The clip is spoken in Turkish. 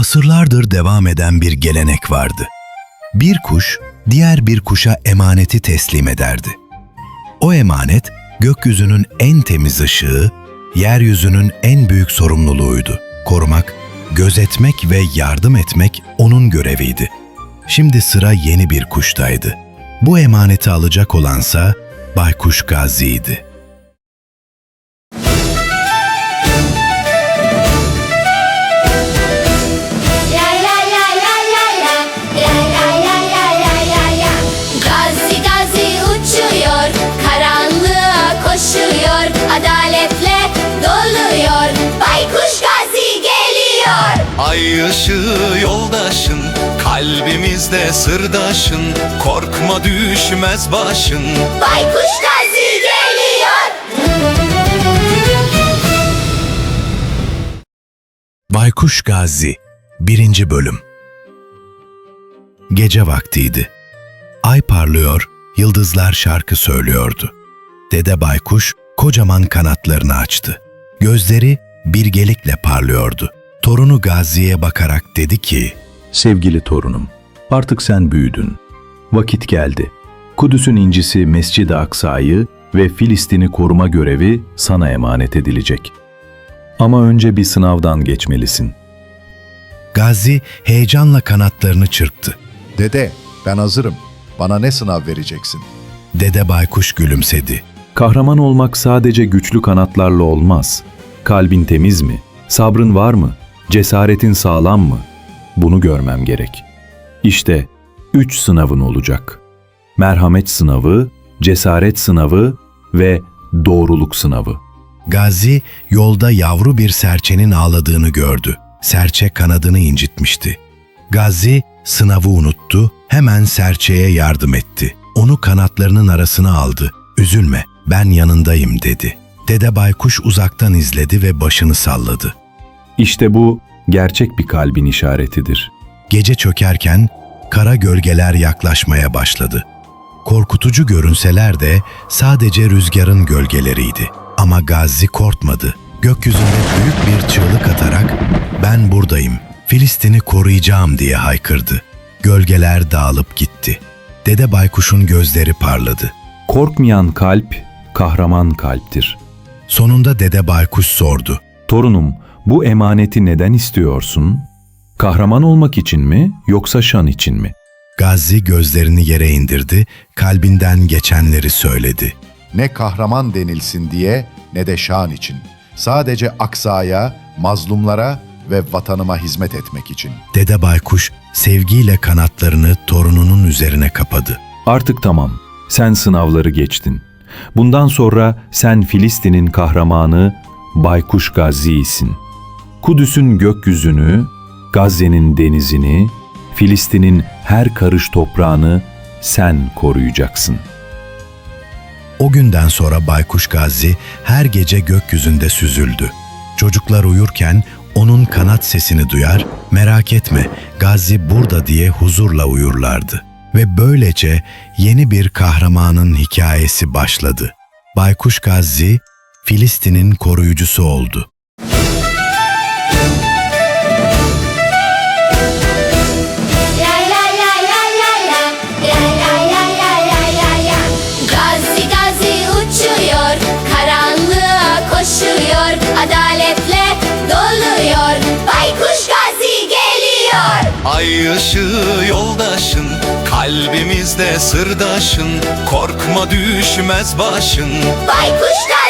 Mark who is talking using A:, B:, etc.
A: Asırlardır devam eden bir gelenek vardı. Bir kuş diğer bir kuşa emaneti teslim ederdi. O emanet gökyüzünün en temiz ışığı, yeryüzünün en büyük sorumluluğuydu. Korumak, gözetmek ve yardım etmek onun göreviydi. Şimdi sıra yeni bir kuştaydı. Bu emaneti alacak olansa Baykuş Gazi'ydi.
B: Adaletle doluyor Baykuş Gazi geliyor
C: Ay ışığı yoldaşın Kalbimizde sırdaşın Korkma düşmez başın
B: Baykuş Gazi geliyor
A: Baykuş Gazi 1. Bölüm Gece vaktiydi. Ay parlıyor, yıldızlar şarkı söylüyordu. Dede Baykuş kocaman kanatlarını açtı. Gözleri bilgelikle parlıyordu. Torunu Gazi'ye bakarak dedi ki,
D: Sevgili torunum, artık sen büyüdün. Vakit geldi. Kudüs'ün incisi Mescid-i Aksa'yı ve Filistin'i koruma görevi sana emanet edilecek. Ama önce bir sınavdan geçmelisin.
A: Gazi heyecanla kanatlarını çırptı.
E: Dede, ben hazırım. Bana ne sınav vereceksin?
A: Dede Baykuş gülümsedi.
D: Kahraman olmak sadece güçlü kanatlarla olmaz. Kalbin temiz mi? Sabrın var mı? Cesaretin sağlam mı? Bunu görmem gerek. İşte üç sınavın olacak. Merhamet sınavı, cesaret sınavı ve doğruluk sınavı.
A: Gazi yolda yavru bir serçenin ağladığını gördü. Serçe kanadını incitmişti. Gazi sınavı unuttu, hemen serçeye yardım etti. Onu kanatlarının arasına aldı. Üzülme, ben yanındayım dedi. Dede Baykuş uzaktan izledi ve başını salladı.
D: İşte bu gerçek bir kalbin işaretidir.
A: Gece çökerken kara gölgeler yaklaşmaya başladı. Korkutucu görünseler de sadece rüzgarın gölgeleriydi. Ama Gazi korkmadı. Gökyüzünde büyük bir çığlık atarak "Ben buradayım. Filistin'i koruyacağım." diye haykırdı. Gölgeler dağılıp gitti. Dede Baykuş'un gözleri parladı.
D: Korkmayan kalp kahraman kalptir.
A: Sonunda Dede Baykuş sordu.
D: Torunum, bu emaneti neden istiyorsun? Kahraman olmak için mi yoksa şan için mi?
A: Gazi gözlerini yere indirdi, kalbinden geçenleri söyledi.
E: Ne kahraman denilsin diye ne de şan için. Sadece aksaya, mazlumlara ve vatanıma hizmet etmek için.
A: Dede Baykuş sevgiyle kanatlarını torununun üzerine kapadı.
D: Artık tamam. Sen sınavları geçtin. Bundan sonra sen Filistin'in kahramanı Baykuş Gazi'sin. Kudüs'ün gökyüzünü, Gazze'nin denizini, Filistin'in her karış toprağını sen koruyacaksın.
A: O günden sonra Baykuş Gazi her gece gökyüzünde süzüldü. Çocuklar uyurken onun kanat sesini duyar, merak etme Gazi burada diye huzurla uyurlardı. Ve böylece yeni bir kahramanın hikayesi başladı. Baykuş Gazi, Filistin'in koruyucusu oldu.
C: Ay ışığı yoldaşın Kalbimizde sırdaşın. Korkma düşmez başın.
B: Baykuş Gazi geliyor